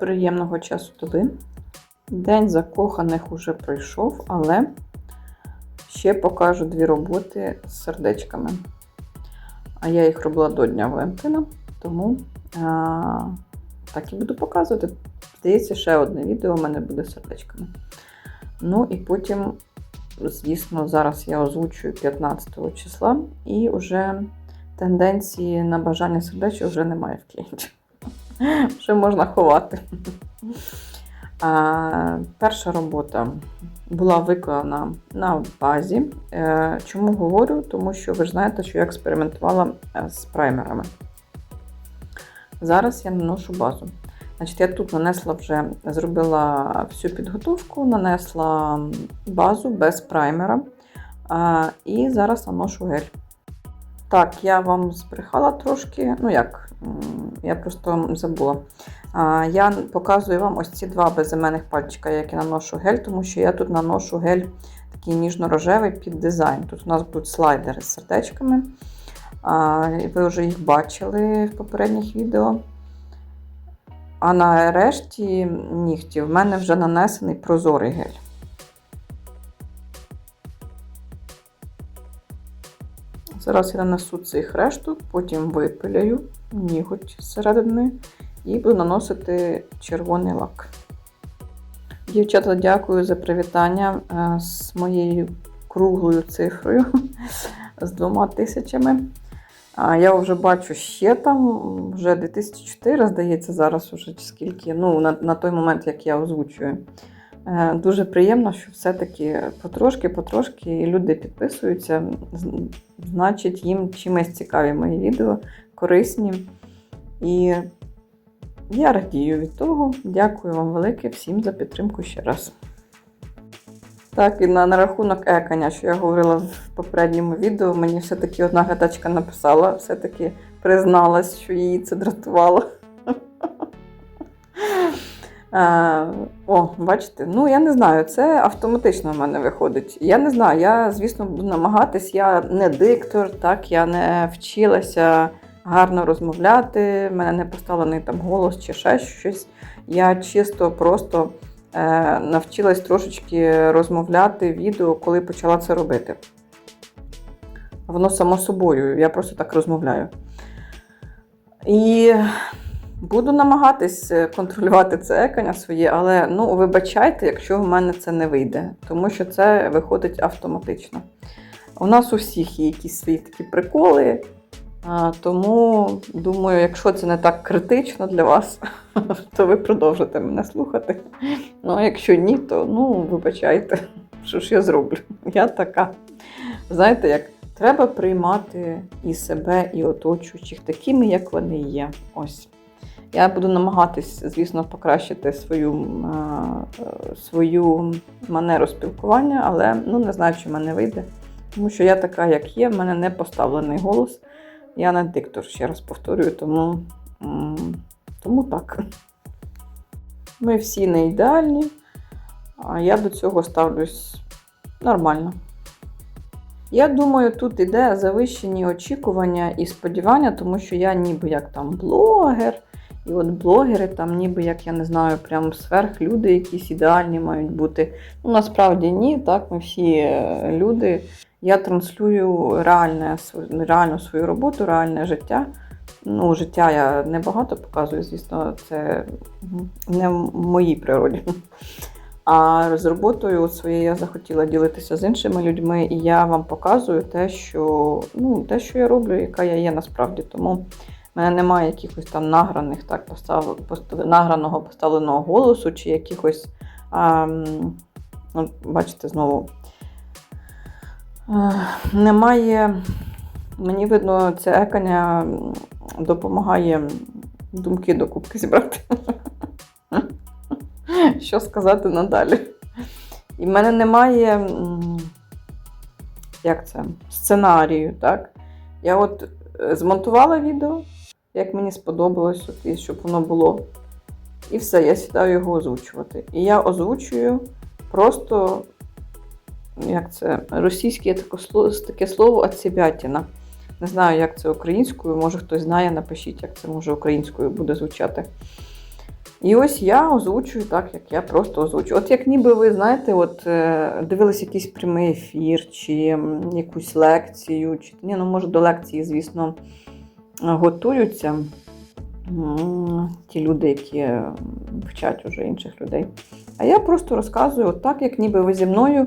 Приємного часу доби. День закоханих уже пройшов, але ще покажу дві роботи з сердечками. А я їх робила до Дня Валентина, тому а, так і буду показувати. Здається, ще одне відео у мене буде з сердечками. Ну і потім, звісно, зараз я озвучую 15 числа, і вже тенденції на бажання сердечок вже немає в клієнтів. Вже можна ховати. Перша робота була виконана на базі. Е, Чому говорю? Тому що ви ж знаєте, що я експериментувала е, з праймерами. Зараз я наношу базу. Значить, я тут нанесла вже, зробила всю підготовку, нанесла базу без праймера. І зараз наношу гель. Так, я вам збрехала трошки. Ну як, я просто забула. Я показую вам ось ці два безіменних пальчика, які наношу гель, тому що я тут наношу гель такий ніжно-рожевий під дизайн. Тут у нас будуть слайдери з сердечками. Ви вже їх бачили в попередніх відео. А на решті нігтів в мене вже нанесений прозорий гель. Зараз я нанесу цих решту, потім випиляю ніготь зсередини і буду наносити червоний лак. Дівчата, дякую за привітання е, з моєю круглою цифрою з двома тисячами. Я вже бачу ще там, вже 2004, здається, зараз уже скільки, ну, на, на той момент, як я озвучую. Е, Дуже приємно, що все-таки потрошки-потрошки люди підписуються. Значить, їм чимось цікаві мої відео, корисні. І я радію від того. Дякую вам велике всім за підтримку ще раз. Так, і на, на рахунок еканя, що я говорила в попередньому відео, мені все-таки одна глядачка написала, все-таки призналась, що її це дратувало. Е, О, бачите, ну я не знаю, це автоматично в мене виходить. Я не знаю, я, звісно, буду намагатись, я не диктор, так, я не вчилася гарно розмовляти, в мене не поставлений там голос чи ще щось. Я чисто просто е, навчилась трошечки розмовляти відео, коли почала це робити. Воно само собою, я просто так розмовляю. І буду намагатись е, контролювати це екання своє, але ну, вибачайте, якщо в мене це не вийде, тому що це виходить автоматично. У нас у всіх є якісь свої такі приколи. Тому думаю, якщо це не так критично для вас, то ви продовжите мене слухати. Ну, а якщо ні, то ну, вибачайте, що ж я зроблю. Я така. Знаєте, як треба приймати і себе, і оточуючих такими, як вони є. Ось. Я буду намагатись, звісно, покращити свою, е, е, свою манеру спілкування, але ну, не знаю, чи в мене вийде. Тому що я така, як є, в мене не поставлений голос. Я не диктор, ще раз повторюю, тому, тому так. Ми всі не ідеальні, а я до цього ставлюсь нормально. Я думаю, тут іде завищені очікування і сподівання, тому що я ніби як там блогер, і от блогери там ніби як я не знаю, прям сверхлюди якісь ідеальні мають бути. Ну, насправді ні, так, ми всі е, люди. Я транслюю реальне, реальну свою роботу, реальне життя. Ну, життя я небагато показую, звісно, це не в моїй природі. А з роботою от своєю я захотіла ділитися з іншими людьми, і я вам показую те, що, ну, те, що я роблю, яка я є насправді. Тому в мене немає якихось там награних, так, постав, награного поставленого голосу, чи якихось, а, ну, бачите, знову. Е, Немає, мені видно, це екання допомагає думки до кубки зібрати. Що сказати надалі? І в мене немає як це, сценарію, так? Я от е, змонтувала відео, як мені сподобалось, от, і щоб воно було. І все, я сідаю його озвучувати. І я озвучую просто як це, російське таке слово, «отсебятіна». Не знаю, як це українською, може хтось знає, напишіть, як це може українською буде звучати. І ось я озвучую так, як я просто озвучую. От як ніби ви знаєте, от е, дивились якийсь прямий ефір, чи якусь лекцію, чи ні, ну може до лекції, звісно, готуються ті люди, які вчать уже інших людей. А я просто розказую так, як ніби ви зі мною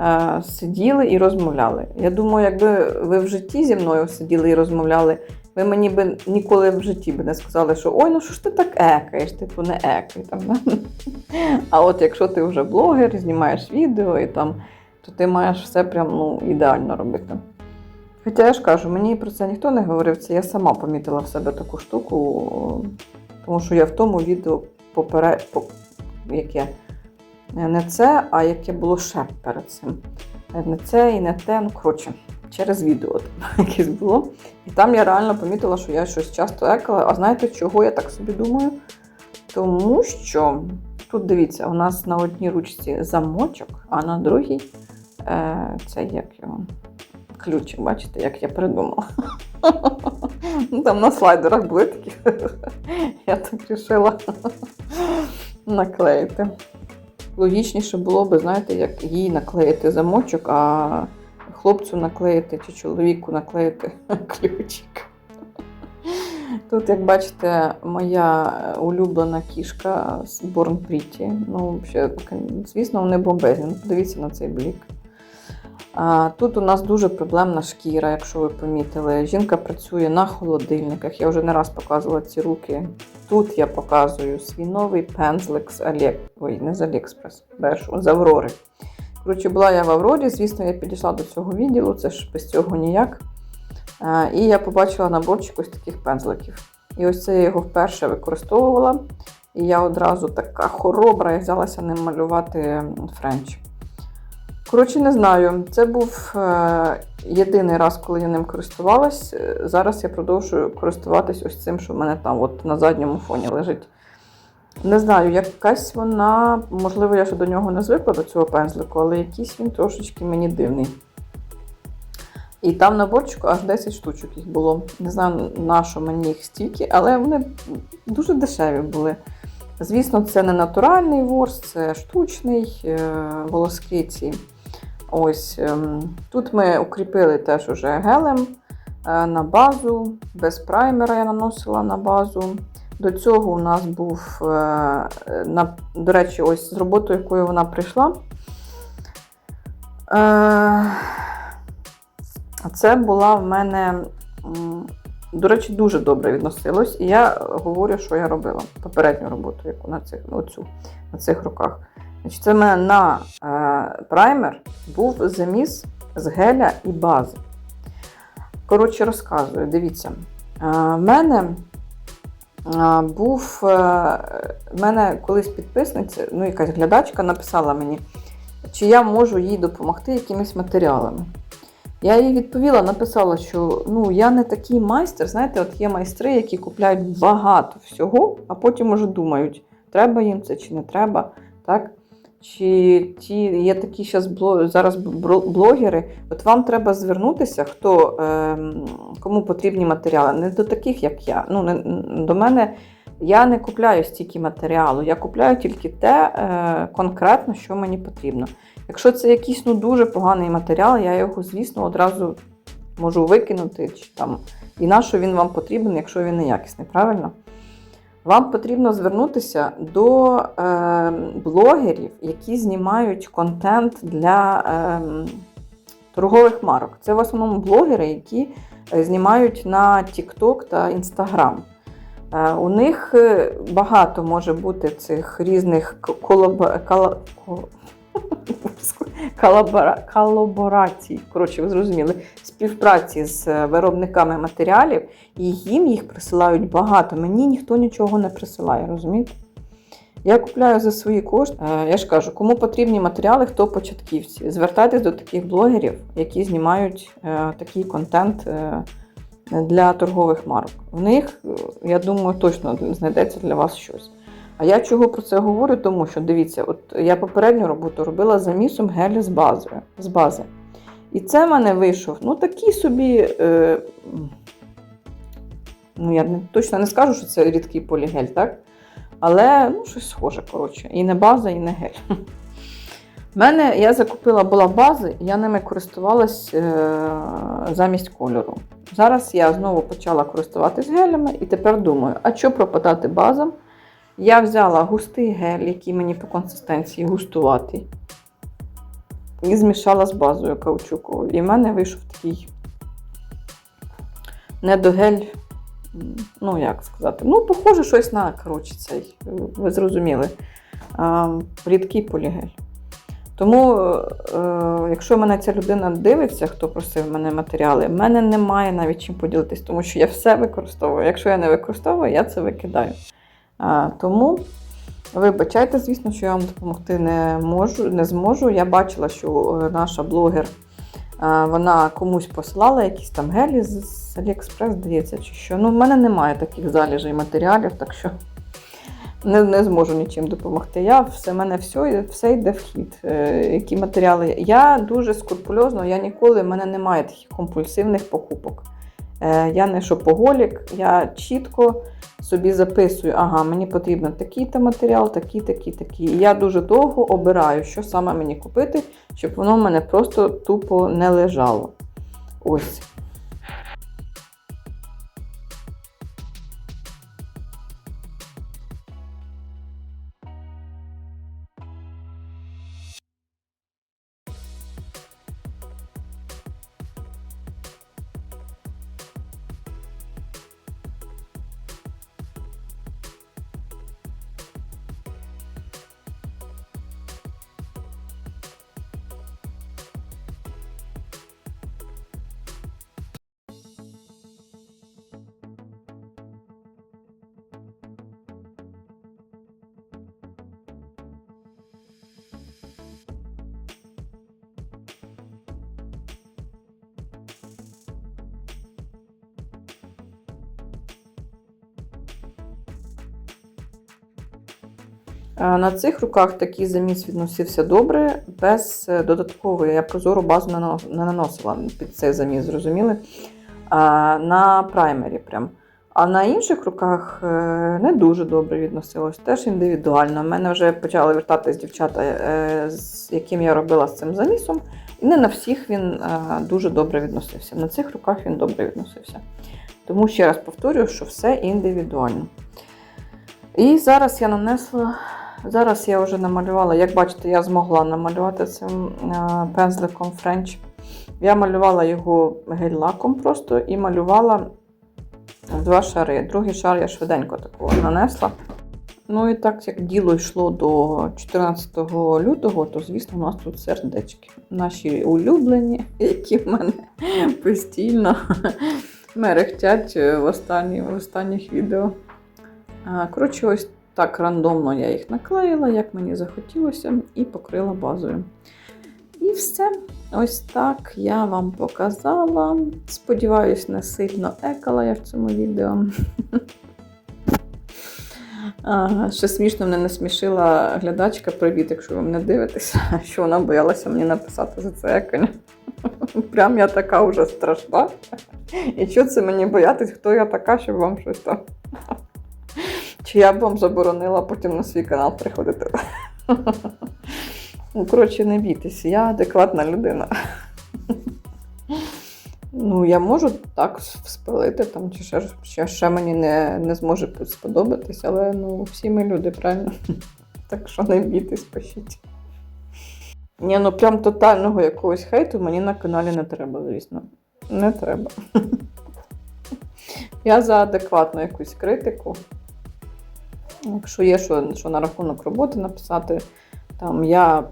е, сиділи і розмовляли. Я думаю, якби ви в житті зі мною сиділи і розмовляли, ви мені би ніколи в житті би не сказали, що ой, ну що ж ти так екаєш, типу не екай. Там, да? А от якщо ти вже блогер, знімаєш відео і там, то ти маєш все прям ну, ідеально робити. Хоча я ж кажу, мені про це ніхто не говорив, це я сама помітила в себе таку штуку, тому що я в тому відео поперед, по, яке не це, а яке було ще перед цим. Не це і не те, ну коротше, через відео там якесь було. І там я реально помітила, що я щось часто екала. А знаєте, чого я так собі думаю? Тому що тут дивіться, у нас на одній ручці замочок, а на другій е, це як його ключик, бачите, як я придумала. Ну, Там на слайдерах були такі. Я так вирішила наклеїти. Логічніше було би, знаєте, як їй наклеїти замочок, а хлопцю наклеїти чи чоловіку наклеїти ключик. Тут, як бачите, моя улюблена кішка з Born Pretty. Ну, ще, звісно, вони бомбезні. Ну, подивіться на цей блік. Тут у нас дуже проблемна шкіра, якщо ви помітили. Жінка працює на холодильниках. Я вже не раз показувала ці руки. Тут я показую свій новий пензлик з Алік... Ой, не з Аліекспрес, з Аврори. Коротше, була я в Аврорі, звісно, я підійшла до цього відділу, це ж без цього ніяк. І я побачила наборчик ось таких пензликів. І ось це я його вперше використовувала. І я одразу така хоробра, я взялася ним малювати френч. Коротше, не знаю. Це був е, єдиний раз, коли я ним користувалась. Е, Зараз я продовжую користуватись ось цим, що в мене там от на задньому фоні лежить. Не знаю, якась вона, можливо, я ще до нього не звикла до цього пензлику, але якийсь він трошечки мені дивний. І там на борчику аж 10 штучок їх було. Не знаю, на що мені їх стільки, але вони дуже дешеві були. Звісно, це не натуральний ворс, це штучний е, волоски ці. Ось ем, тут ми укріпили теж уже гелем е, на базу, без праймера я наносила на базу. До цього у нас був, е, на, до речі, ось з роботою, якою вона прийшла. Е, Це була в мене, до речі, дуже добре відносилось. І я говорю, що я робила попередню роботу, яку на цих, оцю, на цих руках. Значить, Це в мене на е, праймер був заміс з геля і бази. Коротше, розказую, дивіться. Е, в мене е, був, е, в мене колись підписниця, ну якась глядачка написала мені, чи я можу їй допомогти якимись матеріалами. Я їй відповіла, написала, що ну, я не такий майстер. Знаєте, от є майстри, які купляють багато всього, а потім уже думають, треба їм це чи не треба. Так? Чи ті є такі бло- зараз блогери, от вам треба звернутися, хто, е, кому потрібні матеріали. Не до таких, як я. Ну, не, до мене я не купляю стільки матеріалу, я купляю тільки те е, конкретно, що мені потрібно. Якщо це якийсь ну, дуже поганий матеріал, я його, звісно, одразу можу викинути. Чи, там, і на що він вам потрібен, якщо він неякісний, правильно? Вам потрібно звернутися до е, блогерів, які знімають контент для е, торгових марок. Це в основному блогери, які е, знімають на TikTok та Instagram. Е, у них е, багато може бути цих різних к- колаба... колаборацій, коротше, ви зрозуміли, співпраці з е, виробниками матеріалів, і їм їх присилають багато. Мені ніхто нічого не присилає, розумієте? Я купляю за свої кошти. Е, Я ж кажу, кому потрібні матеріали, хто початківці. Звертайтесь до таких блогерів, які знімають е, такий контент для торгових марок. В них, я думаю, точно знайдеться для вас щось. А я чого про це говорю? Тому що дивіться, от я попередню роботу робила замісом гелю з базою, з бази. І це в мене вийшов ну такий собі. Е, ну, я не, точно не скажу, що це рідкий полігель, так? Але ну, щось схоже, коротше. І не база, і не гель. В мене я закупила була бази, я ними користувалась е, замість кольору. Зараз я знову почала користуватись гелями і тепер думаю, а що пропадати базам? Я взяла густий гель, який мені по консистенції густуватий, і змішала з базою каучуковою. І в мене вийшов такий недогель, ну як сказати, ну, похоже, щось на коротше, цей, ви зрозуміли, рідкий полігель. Тому, е, якщо мене ця людина дивиться, хто просив мене матеріали, в мене немає навіть чим поділитись, тому що я все використовую. Якщо я не використовую, я це викидаю. Тому вибачайте, звісно, що я вам допомогти не можу, не зможу. Я бачила, що е, наша блогер вона комусь послала якісь там гелі з, Aliexpress, здається, чи що. Ну, в мене немає таких залежей матеріалів, так що не, не зможу нічим допомогти. Я все мене все, все йде в хід. Е, які матеріали. Я дуже скрупульозно, я ніколи, в мене немає таких компульсивних покупок. Е, я не шопоголік, я чітко собі записую, ага, мені потрібен такий-то матеріал, такий, такий, такий. І я дуже довго обираю, що саме мені купити, щоб воно в мене просто тупо не лежало. Ось. На цих руках такий заміс відносився добре, без е, додаткової. Я прозору базу не наносила під цей заміс, зрозуміли? На праймері прям. А на інших руках е, не дуже добре відносилось, теж індивідуально. У мене вже почали вертатись дівчата, е, з яким я робила з цим замісом. І не на всіх він е, дуже добре відносився. На цих руках він добре відносився. Тому ще раз повторюю, що все індивідуально. І зараз я нанесла Зараз я вже намалювала, як бачите, я змогла намалювати цим е, пензликом French. Я малювала його гель-лаком просто і малювала два шари. Другий шар я швиденько такого нанесла. Ну і так як діло йшло до 14 лютого, то, звісно, у нас тут сердечки. Наші улюблені, які в мене постійно мерехтять в, останні, в останніх відео. Коротше, ось так рандомно я їх наклеїла, як мені захотілося, і покрила базою. І все. Ось так я вам показала. Сподіваюсь, не сильно екала я в цьому відео. Ще смішно мене насмішила глядачка. Привіт, якщо ви мене дивитеся, що вона боялася мені написати за це екання. Прям я така вже страшна. І що це мені боятись, хто я така, щоб вам щось там. Чи я б вам заборонила потім на свій канал приходити? Ну, коротше, не бійтеся, я адекватна людина. Ну, я можу так спалити, там, чи ще, ще, ще мені не, не зможе сподобатись, але ну, всі ми люди, правильно? Так що не бійтесь, пишіть. Ні, ну прям тотального якогось хейту мені на каналі не треба, звісно. Не треба. Я за адекватну якусь критику. Якщо є що, що на рахунок роботи написати, там я,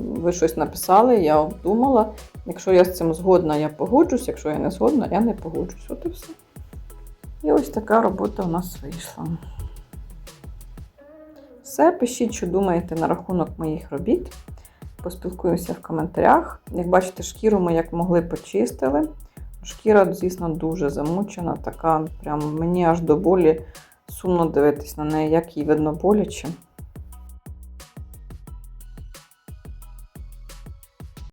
ви щось написали, я обдумала. Якщо я з цим згодна, я погоджусь, якщо я не згодна, я не погоджусь. От і все. І ось така робота у нас вийшла. Все, пишіть, що думаєте на рахунок моїх робіт. Поспілкуємося в коментарях. Як бачите, шкіру ми як могли почистили. Шкіра, звісно, дуже замучена, така, прям мені аж до болі сумно дивитись на неї, як їй видно боляче.